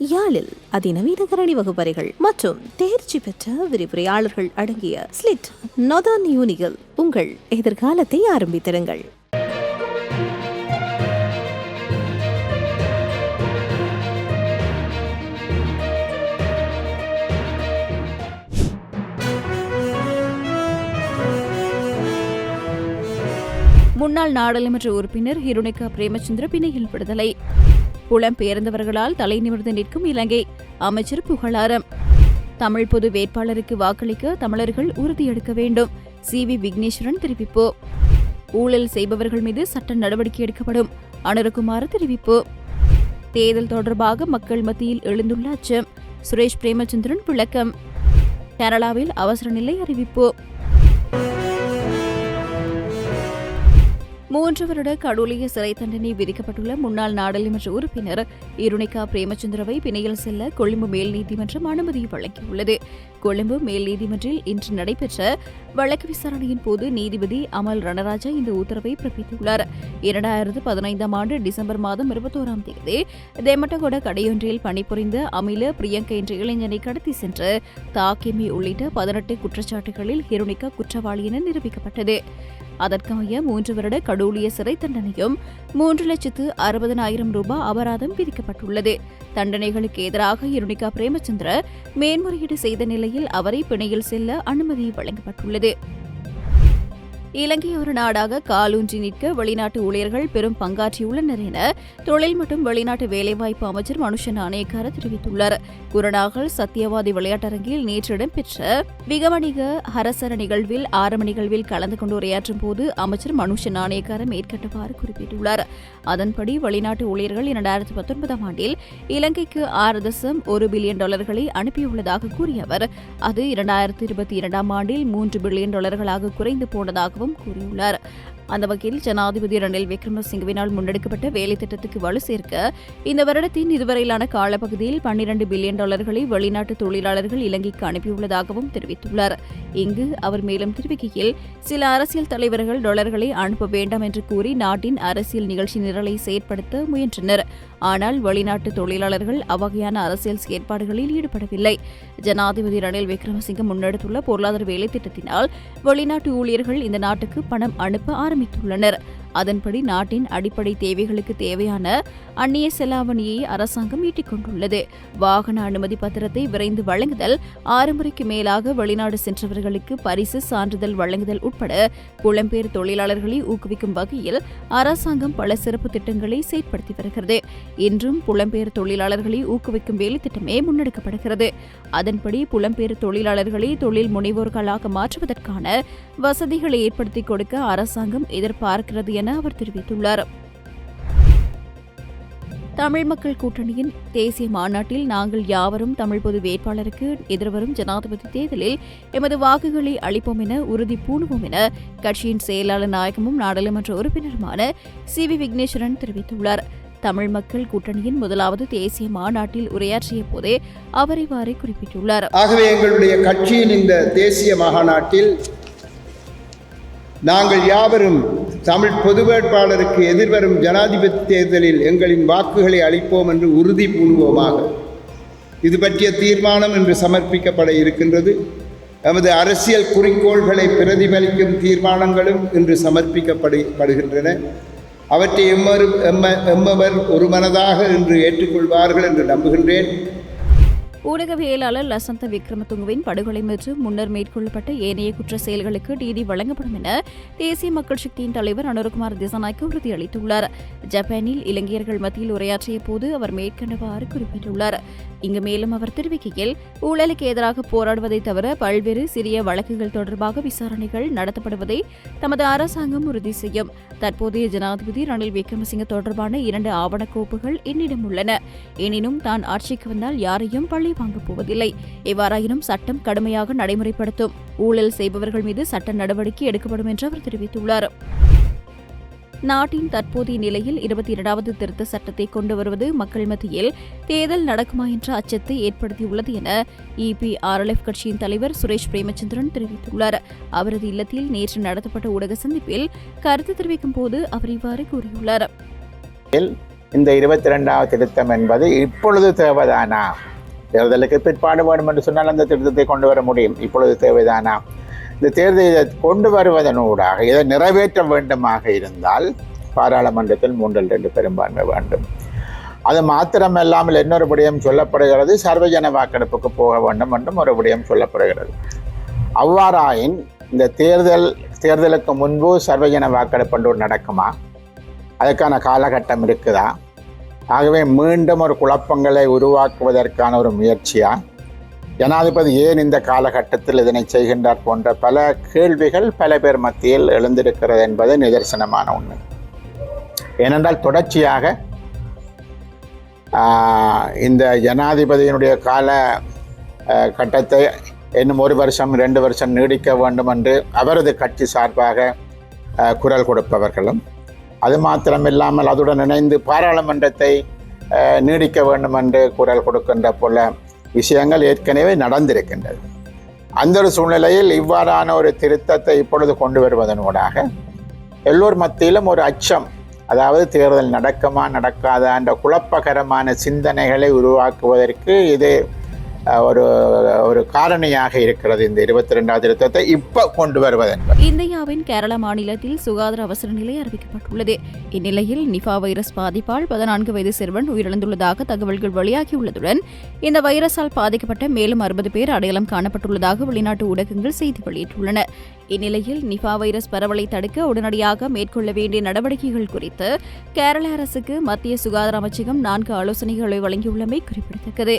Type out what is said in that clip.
யாழில் அதிநவீன கரணி வகுப்பறைகள் மற்றும் தேர்ச்சி பெற்ற விரிவுரையாளர்கள் அடங்கிய ஸ்லிட் நொதான் யூனிகள் உங்கள் எதிர்காலத்தை ஆரம்பித்திருங்கள் முன்னாள் நாடாளுமன்ற உறுப்பினர் ஹிருணிகா பிரேமச்சந்திர பிணையில் விடுதலை. புலம்பெயர்ந்தவர்களால் தலை நிமிர்ந்து நிற்கும் இலங்கை. அமைச்சர் புகழாரம். தமிழ் பொது வேட்பாளருக்கு வாக்களிக்க தமிழர்கள் உறுதியெடுக்க வேண்டும். சி. வி. விக்னேஸ்வரன் தெரிவிப்பு. ஊழல் செய்பவர்கள் மீது சட்ட நடவடிக்கை எடுக்கப்படும். அனுரகுமார் தெரிவிப்பு. தேர்தல் தொடர்பாக மக்கள் மத்தியில் எழுந்துள்ள அச்சம். சுரேஷ் பிரேமச்சந்திரன் விளக்கம். கேரளாவில் அவசர நிலை அறிவிப்பு. மூன்று வருட கடூலிய சிறை தண்டனை விதிக்கப்பட்டுள்ள முன்னாள் நாடாளுமன்ற உறுப்பினர் இருணிகா பிரேமச்சந்திரவை பிணையில் செல்ல கொழும்பு மேல் நீதிமன்றம் அனுமதி வழங்கியுள்ளது. கொழும்பு மேல் நீதிமன்றில் இன்று நடைபெற்ற வழக்கு விசாரணையின் போது நீதிபதி அமல் ரணராஜா இந்த உத்தரவை பிறப்பித்துள்ளார். இரண்டாயிரத்து பதினைந்தாம் ஆண்டு டிசம்பர் மாதம் இருபத்தோராம் தேதி தெமட்டகொட கடையொன்றில் பணிபுரிந்த அமில பிரியங்கா என்ற இளைஞனை கடத்தி சென்று தாக்கிமி உள்ளிட்ட பதினெட்டு குற்றச்சாட்டுகளில் ஹிருணிகா குற்றவாளி என நிரூபிக்கப்பட்டது. அதற்கமைய மூன்று வருட கடூழிய சிறை தண்டனையும் மூன்று லட்சத்து அறுபதனாயிரம் ரூபாய் அபராதம் விதிக்கப்பட்டுள்ளது. தண்டனைகளுக்கு எதிராக இருணிகா பிரேமச்சந்திர மேன்முறையீடு செய்த நிலையில் அவரை பிணையில் செல்ல அனுமதி வழங்கப்பட்டுள்ளது. இலங்கை ஒரு நாடாக காலூன்றி நிற்க வெளிநாட்டு ஊழியர்கள் பெரும் பங்காற்றியுள்ளனர் என தொழில் மற்றும் வெளிநாட்டு வேலைவாய்ப்பு அமைச்சர் மனுஷன் நாணயக்கார தெரிவித்துள்ளார். குருநாகல் சத்தியவாதி விளையாட்டரங்கில் நேற்று இடம்பெற்ற விகவணிக ஹரசர நிகழ்வில் ஆரம்ப நிகழ்வில் கலந்து கொண்டு உரையாற்றும் போது அமைச்சர் மனுஷன் நாணயக்கார மேற்கண்டவாறு குறிப்பிட்டுள்ளார். அதன்படி வெளிநாட்டு ஊழியர்கள் இரண்டாயிரத்தி பத்தொன்பதாம் ஆண்டில் இலங்கைக்கு ஆறு தசம் ஒரு பில்லியன் டாலர்களை அனுப்பியுள்ளதாக கூறிய அவர் அது இரண்டாயிரத்தி இருபத்தி இரண்டாம் ஆண்டில் மூன்று பில்லியன் டாலர்களாக குறைந்து போனதாகவும் கூறியுள்ளார். அந்த வகையில் ஜனாதிபதி ரணில் விக்ரமசிங்கவினால் முன்னெடுக்கப்பட்ட வேலை திட்டத்துக்கு வலு சேர்க்க இந்த வருடத்தின் இதுவரையிலான காலப்பகுதியில் பன்னிரண்டு பில்லியன் டாலர்களை வெளிநாட்டு தொழிலாளர்கள் இலங்கைக்கு அனுப்பியுள்ளதாகவும் தெரிவித்துள்ளார். இங்கு அவர் மேலும் தெரிவிக்கையில் சில அரசியல் தலைவர்கள் டாலர்களை அனுப்ப வேண்டாம் என்று கூறி நாட்டின் அரசியல் நிகழ்ச்சி நிரலை செயற்படுத்த முயன்றனர். ஆனால் வெளிநாட்டு தொழிலாளர்கள் அவ்வகையான அரசியல் செயற்பாடுகளில் ஈடுபடவில்லை. ஜனாதிபதி ரணில் விக்ரமசிங்க முன்னெடுத்துள்ள பொருளாதார வேலை திட்டத்தினால் வெளிநாட்டு ஊழியர்கள் இந்த நாட்டுக்கு பணம் அனுப்ப ஆரம்பித்துள்ளனர். அதன்படி நாட்டின் அடிப்படை தேவைகளுக்கு தேவையான அந்நிய செலாவணியை அரசாங்கம் ஈட்டிக் கொண்டுள்ளது. வாகன அனுமதி பத்திரத்தை விரைந்து வழங்குதல் ஆறு முறைக்கு மேலாக வெளிநாடு சென்றவர்களுக்கு பரிசு சான்றிதழ் வழங்குதல் உட்பட புலம்பெயர் தொழிலாளர்களை ஊக்குவிக்கும் வகையில் அரசாங்கம் பல சிறப்பு திட்டங்களை செயற்படுத்தி வருகிறது. இன்றும் புலம்பெயர் தொழிலாளர்களை ஊக்குவிக்கும் வேலை திட்டமே முன்னெடுக்கப்படுகிறது. அதன்படி புலம்பெயர் தொழிலாளர்களை தொழில் முனைவோர்களாக மாற்றுவதற்கான வசதிகளை ஏற்படுத்திக் கொடுக்க அரசாங்கம் எதிர்பார்க்கிறது என அவர் தெரிவித்துள்ளார். தமிழ் மக்கள் கூட்டணியின் தேசிய மாநாட்டில் நாங்கள் யாவரும் தமிழ் பொது வேட்பாளருக்கு எதிர்வரும் ஜனாதிபதி தேர்தலில் எமது வாக்குகளை அளிப்போம் என உறுதி பூணுவோம் என கட்சியின் செயலாளர் நாயகமும் நாடாளுமன்ற உறுப்பினருமான சி வி விக்னேஸ்வரன் தெரிவித்துள்ளார். தமிழ் மக்கள் கூட்டணியின் முதலாவது தேசிய மாநாட்டில் உரையாற்றிய போதே அவர் இவ்வாறு குறிப்பிட்டுள்ளார். ஆகவே எங்களுடைய கட்சியின் இந்த தேசிய மாநாட்டில் நாங்கள் யாவரும் தமிழ் பொது வேட்பாளருக்கு எதிர்வரும் ஜனாதிபதி தேர்தலில் எங்களின் வாக்குகளை அளிப்போம் என்று உறுதி பூணுவோமாக. இது பற்றிய தீர்மானம் இன்று சமர்ப்பிக்கப்பட இருக்கின்றது. எமது அரசியல் குறிக்கோள்களை பிரதிபலிக்கும் தீர்மானங்களும் இன்று சமர்ப்பிக்கப்படுகின்றன அவற்றை எம்மரு எம்ம எம்மவர் ஒரு மனதாக இன்று ஏற்றுக்கொள்வார்கள் என்று நம்புகின்றேன். ஊடகவியலாளர் லசந்த விக்ரமதுங்கவின் படுகொலை மற்றும் முன்னர் மேற்கொள்ளப்பட்ட ஏனைய குற்ற செயல்களுக்கு நீதி வழங்கப்படும் என தேசிய மக்கள் சக்தியின் தலைவர் அனுரகுமார் திசநாய்க்கு உறுதியளித்துள்ளார். ஜப்பானில் இலங்கையர்கள் மத்தியில் உரையாற்றிய போது அவர் மேற்கண்டவாறு குறிப்பிட்டுள்ளார். இங்கு மேலும் அவர் தெரிவிக்கையில் ஊழலுக்கு எதிராக போராடுவதை தவிர பல்வேறு சிறிய வழக்குகள் தொடர்பாக விசாரணைகள் நடத்தப்படுவதை தமது அரசாங்கம் உறுதி செய்யும். தற்போதைய ஜனாதிபதி ரணில் விக்ரமசிங்க தொடர்பான இரண்டு ஆவணக்கோப்புகள் என்னிடம் உள்ளன. எனினும் தான் ஆட்சிக்கு வந்தால் யாரையும் பள்ளி வாங்கப் போவதில்லை எவ்வாறாயினும் சட்டம் கடுமையாக நடைமுறைப்படுத்தும். ஊழல் செய்பவர்கள் மீது சட்ட நடவடிக்கை எடுக்கப்படும் என்று அவர் தெரிவித்துள்ளார். நாட்டின் தற்போதைய நிலையில் இருபத்தி இரண்டாவது திருத்த சட்டத்தை கொண்டு வருவது மக்கள் மத்தியில் தேர்தல் நடக்குமா என்ற அச்சத்தை ஏற்படுத்தியுள்ளது என இபிஆர்எல்எஃப் கட்சியின் தலைவர் சுரேஷ் பிரேமச்சந்திரன் தெரிவித்துள்ளார். அவரது இல்லத்தில் நேற்று நடத்தப்பட்ட ஊடக சந்திப்பில் கருத்து தெரிவிக்கும் போது அவர் இவ்வாறு கூறியுள்ளார். இந்த இருபத்தி இரண்டாவது திருத்தம் என்பது இப்பொழுது தேவைதானா? தேர்தலுக்கு பிற்பாடு வேண்டும் என்று சொன்னால் அந்த திருத்தத்தை கொண்டு வர முடியும். இப்பொழுது தேவைதானா? இந்த தேர்தலை கொண்டு வருவதனூடாக இதை நிறைவேற்ற வேண்டுமாக இருந்தால் பாராளுமன்றத்தில் மூன்றில் ரெண்டு பெரும்பான்மை வேண்டும். அது மாத்திரமல்லாமல் இன்னொரு விடயம் சொல்லப்படுகிறது. சர்வஜன வாக்கெடுப்புக்கு போக வேண்டும் என்றும் ஒரு விடயம் சொல்லப்படுகிறது. அவ்வாறாயின் இந்த தேர்தல் தேர்தலுக்கு முன்பு சர்வஜன வாக்கெடுப்பு ஒன்று நடக்குமா? அதுக்கான காலகட்டம் இருக்குதா? ஆகவே மீண்டும் ஒரு குழப்பங்களை உருவாக்குவதற்கான ஒரு முயற்சியா? ஜனாதிபதி ஏன் இந்த காலகட்டத்தில் இதனை செய்கின்றார் போன்ற பல கேள்விகள் பல பேர் மத்தியில் எழுந்திருக்கிறது என்பது நிதர்சனமான உண்மை. ஏனென்றால் தொடர்ச்சியாக இந்த ஜனாதிபதியினுடைய கால கட்டத்தை இன்னும் ஒரு வருஷம் ரெண்டு வருஷம் நீடிக்க வேண்டும் என்று அவரது கட்சி சார்பாக குரல் கொடுப்பவர்களும் அது மாத்திரமில்லாமல் அதுடன் இணைந்து பாராளுமன்றத்தை நீடிக்க வேண்டும் என்று குரல் கொடுக்கின்ற போல விஷயங்கள் ஏற்கனவே நடந்திருக்கின்றது. அந்த ஒரு சூழ்நிலையில் இவ்வாறான ஒரு திருத்தத்தை இப்பொழுது கொண்டு வருவதனூடாக எல்லோர் மத்தியிலும் ஒரு அச்சம் அதாவது தேர்தல் நடக்குமா நடக்காதா என்ற குழப்பகரமான சிந்தனைகளை உருவாக்குவதற்கு இது ஒரு ஒரு காரணியாக இருக்கிறது இந்த இருபத்தி ரெண்டாவது திருத்தத்தை இப்போ கொண்டு வருவதென்பது இந்தியாவின் கேரள மாநிலத்தில் சுகாதார அவசர நிலை அறிவிக்கப்பட்டுள்ளது. இந்நிலையில் நிபா வைரஸ் பாதிப்பால் பதினான்கு வயது சிறுவன் உயிரிழந்துள்ளதாக தகவல்கள் வெளியாகியுள்ளதுடன் இந்த வைரஸால் பாதிக்கப்பட்ட மேலும் அறுபது பேர் அடையாளம் காணப்பட்டுள்ளதாக வெளிநாட்டு ஊடகங்கள் செய்தி வெளியிட்டுள்ளன. இந்நிலையில் நிபா வைரஸ் பரவலை தடுக்க உடனடியாக மேற்கொள்ள வேண்டிய நடவடிக்கைகள் குறித்து கேரள அரசுக்கு மத்திய சுகாதார அமைச்சகம் நான்கு ஆலோசனைகளை வழங்கியுள்ளமை குறிப்பிடத்தக்கது.